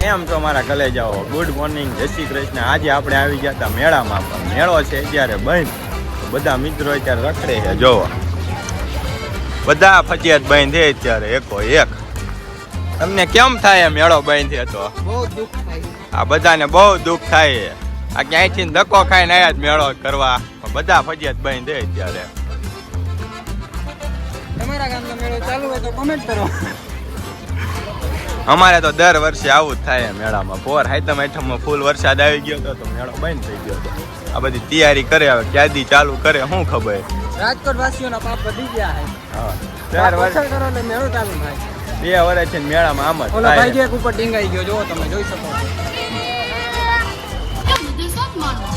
કેમ તો મારા કલેજાઓ? ગુડ મોર્નિંગ જય શ્રી કૃષ્ણ. આજે આપણે આવી ગયા હતા મેળામાં પણ મેળો છે અત્યારે બંધ. બધા મિત્રો અત્યારે રખડે છે જોવો. બધા ફચિયાત બંધ છે અત્યારે એકો એક. તમને કેમ થાય મેળો બંધ છે તો? બહુ દુઃખ થાય આ બધાને બહુ દુઃખ થાય આ ક્યાંયથી ધક્કો ખાઈને આવ્યા જ મેળો કરવા. બધા ફજિયાત બંધ છે અત્યારે. તમારા ગામનો મેળો ચાલુ હોય તો કોમેન્ટ કરો. અમારે તો દર વર્ષે આવું જ થાય મેળામાં. પોર હાઈતમ આઈટમમાં ફૂલ વરસાદ આવી ગયો હતો તો મેળો બંધ થઈ ગયો હતો. આ બધી તૈયારી કરે હવે ક્યાંથી ચાલુ કરે શું ખબર? રાજકોટ વાસીઓના પાપ વધી ગયા છે. હા દર વર્ષે કરો એટલે મેળો ચાલુ થાય. બે વર્ષથી મેળામાં આમ જ ઓલો ભાઈ એક ઉપર ટીંગાઈ ગયો જો તમે જોઈ શકો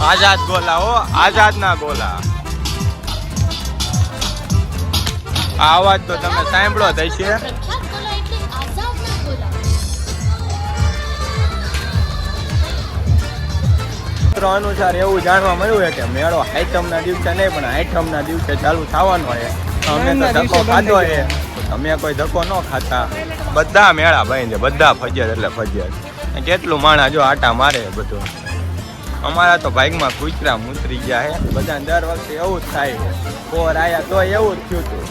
આઝાદ ગોલા હો આઝાદ ના ગોલા. આ અવાજ તો તમે સાંભળો હશે. સૂત્રો અનુસાર એવું જાણવા મળ્યું છે કે મેળો આઈટમના દિવસે નહીં પણ આઈટમના દિવસે ચાલુ થવાનો છે. અમે તો ધક્કો ખાધો છે. તમે કોઈ ધક્કો ન ખાતા. બધા મેળા ભાઈ છે બધા ફજર એટલે ફજર કેટલું માણા જો આટા મારે બધું. અમારા તો બાઇકમાં કૂતરા મૂતરી ગયા છે બધા દર વખતે એવું જ થાય છે. પોર આયા તો એવું જ થયું હતું.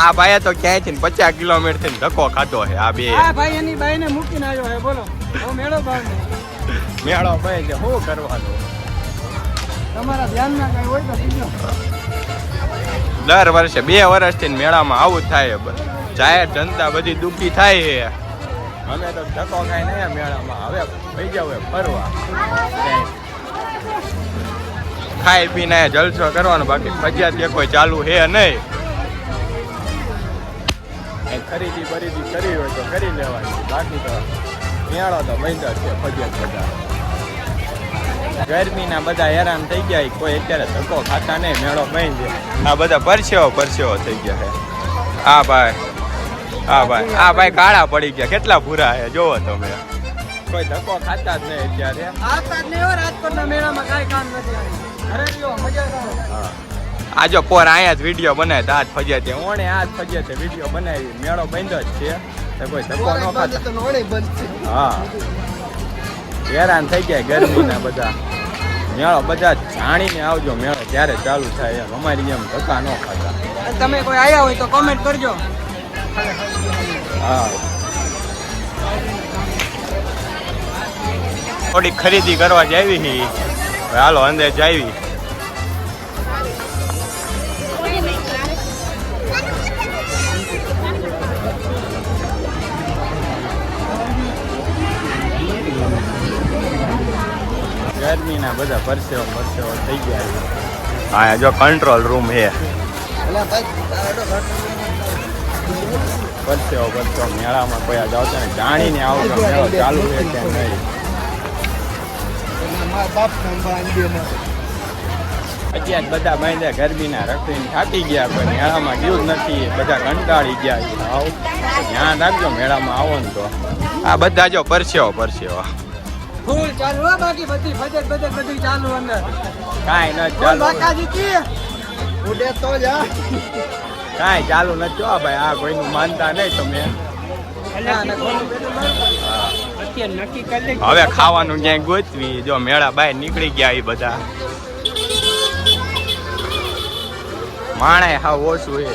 આ ભાઈ તો ક્યાંયથી પચાસ કિલોમીટરથી ધક્કો ખાધો છે આ બે. આ ભાઈ એની બાઈને મૂકીને આવ્યો હે બોલો. મેળો ભાઈ મેળો ભાઈ છે શું કરવાનો? તમારા ધ્યાનમાં કઈ હોય તો કીજો. દર વર્ષે બે વર્ષથી મેળામાં આવું થાય જાહેર જનતા બધી દુઃખી થાય છે. અમે તો ધક્કો ખાઈ નહીં મેળામાં હવે થઈ જાવ ફરવા. ખાઈ પીને જલસો કરવાનો બાકી ફજિયાત કોઈ ચાલુ છે નહીં. એ ખરીદી બરીદી કરી હોય તો કરી લેવાની બાકી તો મેળો તો જ છે ફજિયાત બધા. ગરમીના બધા હેરાન થઈ ગયા કોઈ અત્યારે ધક્કો ખાતા નહીં મેળો છે. આ બધા પરસેવો પરસેવો થઈ ગયા છે. આ ભાઈ આ ભાઈ આ ભાઈ કાળા પડી ગયા. કેટલા ભૂરા છે જોવો તમે. કોઈ ધક્કો ખાતા જ નહીં અત્યારે. રાજકોટના મેળામાં કાંઈ કામ નથી આવ્યું. મજા હા. આ જો પોર અહીંયા જ વીડિયો બનાવે આજ ફજ્યા છે ઓણે આ જ ફજ્યા છે વીડિયો બનાવી. મેળો બંધ જ છે. તો કોઈ ધક્કો ન ખાતા. હા. હેરાન થઈ ગયા ગરમીના બધા. મેળો બધા જાણીને આવજો મેળો ત્યારે ચાલુ થાય એમ. અમારી જેમ ધક્કા ન ખાતા. તમે કોઈ આવ્યા હોય તો કોમેન્ટ કરજો. હા. થોડી ખરીદી કરવા હી. હવે હાલો અંદર જાવી ગરમીના બધા પરસેવો પરસેવો થઈ ગયા હા જો કંટ્રોલ રૂમ છે. પરસેવો પરસેવો મેળામાં કોઈ જાવ ને જાણીને આવતો, મેળો ચાલુ છે કે નહીં? અત્યારે બધા બાંધ્યા ગરમીના રખડીને થાકી ગયા પણ મેળામાં ગયું નથી. બધા કંટાળી ગયા આવ. ધ્યાન રાખજો મેળામાં આવો ને તો. આ બધા જો પરસેવો પરસેવો. ફૂલ ચાલુ બાકી બધી બજેટ બજેટ બધું ચાલુ અંદર. કાંઈ ન ચાલુ. બાકાજી કી? ઉડે તો જા. કાંઈ ચાલુ નથી ભાઈ. આ કોઈનું માનતા નહીં તમે. લે હવે ખાવાનું ક્યાંય ગોતવી, જો મેળા બહાર નીકળી ગયા એ બધા. માણે હા ઓછું એ